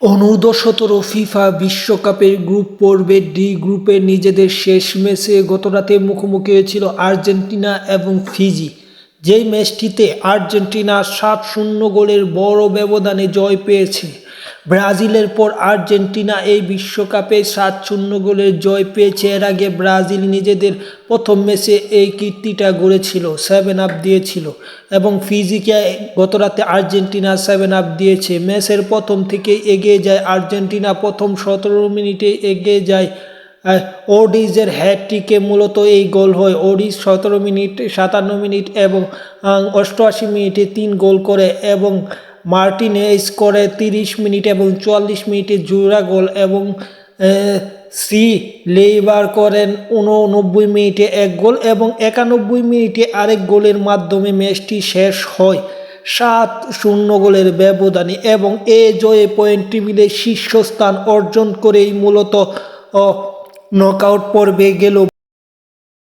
অনূর্ধ্ব সতেরো ফিফা বিশ্বকাপের গ্রুপ পর্বে ডি গ্রুপে নিজেদের শেষ ম্যাচে গতরাতে মুখোমুখি হয়েছিল আর্জেন্টিনা এবং ফিজি। যেই ম্যাচটিতে আর্জেন্টিনা সাত শূন্য গোলের বড় ব্যবধানে জয় পেয়েছে। ব্রাজিলের পর আর্জেন্টিনা এই বিশ্বকাপে সাত শূন্য গোলের জয় পেয়েছে। এর আগে ব্রাজিল নিজেদের প্রথম ম্যাচে এই কীর্তিটা গড়েছিল সেভেন আপ দিয়েছিল এবং ফিজিকে গতরাতে আর্জেন্টিনা সেভেন আপ দিয়েছে। ম্যাচের প্রথম থেকে এগিয়ে যায় আর্জেন্টিনা, প্রথম সতেরো মিনিটে এগিয়ে যায় ওডিজের হ্যাটট্রিকে মূলত এই গোল হয়। ওডিজ সতেরো মিনিট, সাতান্ন মিনিট এবং অষ্টআশি মিনিটে তিন গোল করে এবং মার্টিনেজ করে তিরিশ মিনিট এবং চুয়াল্লিশ মিনিটে জোড়া গোল এবং সি লেইবার করেন উননব্বই মিনিটে এক গোল এবং একানব্বই মিনিটে আরেক গোলের মাধ্যমে ম্যাচটি শেষ হয়। সাত শূন্য গোলের ব্যবধানে এবং এ জয়ে পয়েন্ট টেবিলে শীর্ষস্থান অর্জন করেই মূলত নকআউট পর্বে গেল।